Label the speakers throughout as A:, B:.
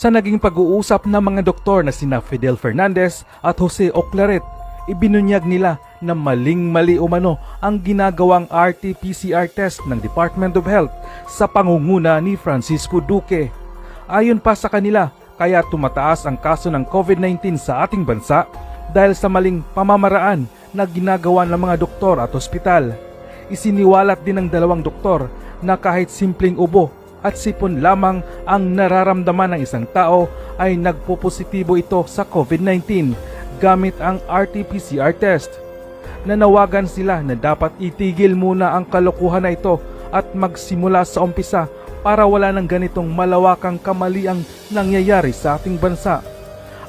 A: Sa naging pag-uusap ng mga doktor na sina Fidel Fernandez at Jose Oclaret, ibinunyag nila na maling-mali umano ang ginagawang RT-PCR test ng Department of Health sa pangunguna ni Francisco Duque. Ayon pa sa kanila, kaya tumataas ang kaso ng COVID-19 sa ating bansa dahil sa maling pamamaraan na ginagawa ng mga doktor at ospital. Isiniwalat din ng dalawang doktor na kahit simpleng ubo at sipon lamang ang nararamdaman ng isang tao ay nagpopositibo ito sa COVID-19 gamit ang RT-PCR test. Nanawagan sila na dapat itigil muna ang kalokohan na ito at magsimula sa umpisa para wala ng ganitong malawakang kamaliang nangyayari sa ating bansa.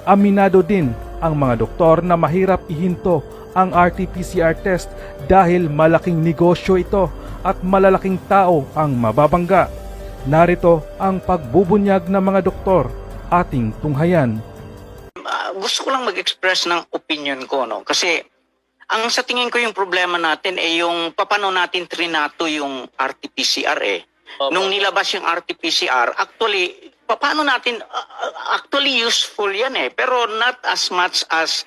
A: Aminado din ang mga doktor na mahirap ihinto ang RT-PCR test dahil malaking negosyo ito at malalaking tao ang mababangga. Narito ang pagbubunyag ng mga doktor ating tunghayan.
B: Ah, gusto ko lang mag-express ng opinion ko no kasi ang sa tingin ko yung problema natin ay yung paano natin trinato yung RT-PCR eh. Nung nilabas yung RT-PCR, actually pa- paano natin ah, actually useful yan eh pero not as much as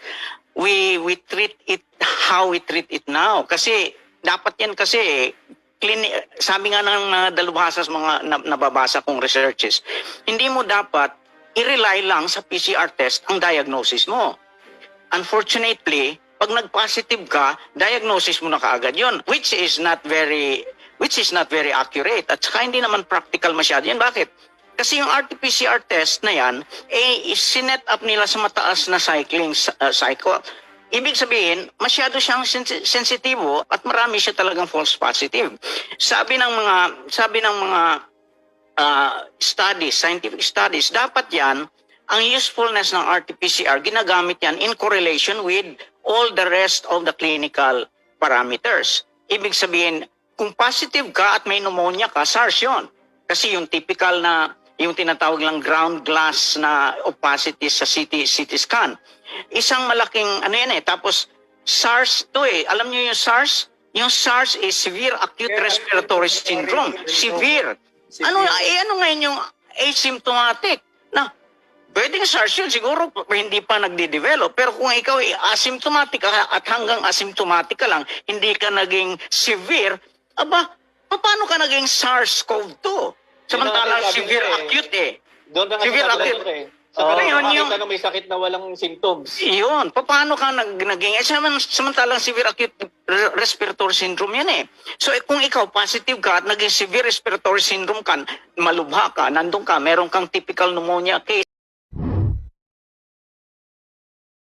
B: we we treat it how we treat it now kasi dapat yan kasi eh, clini- sabi nga ng uh, dalubhasa sa mga na- nababasa kong researches, hindi mo dapat i-rely lang sa PCR test ang diagnosis mo. Unfortunately, pag nag-positive ka, diagnosis mo na kaagad yon, which is not very which is not very accurate at saka hindi naman practical masyado yan. Bakit? Kasi yung RT-PCR test na yan, eh, sinet up nila sa mataas na cycling uh, cycle. Ibig sabihin, masyado siyang sensi- sensitibo at marami siya talagang false positive. Sabi ng mga sabi ng mga uh, studies, scientific studies, dapat yan, ang usefulness ng RT-PCR, ginagamit yan in correlation with all the rest of the clinical parameters. Ibig sabihin, kung positive ka at may pneumonia ka, SARS yun. Kasi yung typical na, yung tinatawag lang ground glass na opacity sa CT, CT scan. Isang malaking, ano yan eh, tapos SARS to eh. Alam niyo yung SARS? Yung SARS is Severe Acute Respiratory Syndrome. Severe. Ano, eh, ano ngayon yung asymptomatic? Na, pwedeng SARS yun, siguro hindi pa nagde-develop. Pero kung ikaw ay asymptomatic at hanggang asymptomatic ka lang, hindi ka naging severe, aba, paano ka naging SARS-CoV-2? Samantalang
C: Yun
B: severe
C: eh.
B: acute eh.
C: Doon na nga
B: Severe acute.
C: eh. Sa
B: Oo,
C: oh,
B: yun
C: yun,
B: yung-
C: yung... may sakit na walang symptoms.
B: Iyon, paano ka nag, naging, eh, saman- samantalang severe acute re- respiratory syndrome yan eh. So eh, kung ikaw positive ka at naging severe respiratory syndrome ka, malubha ka, nandun ka, meron kang typical pneumonia case,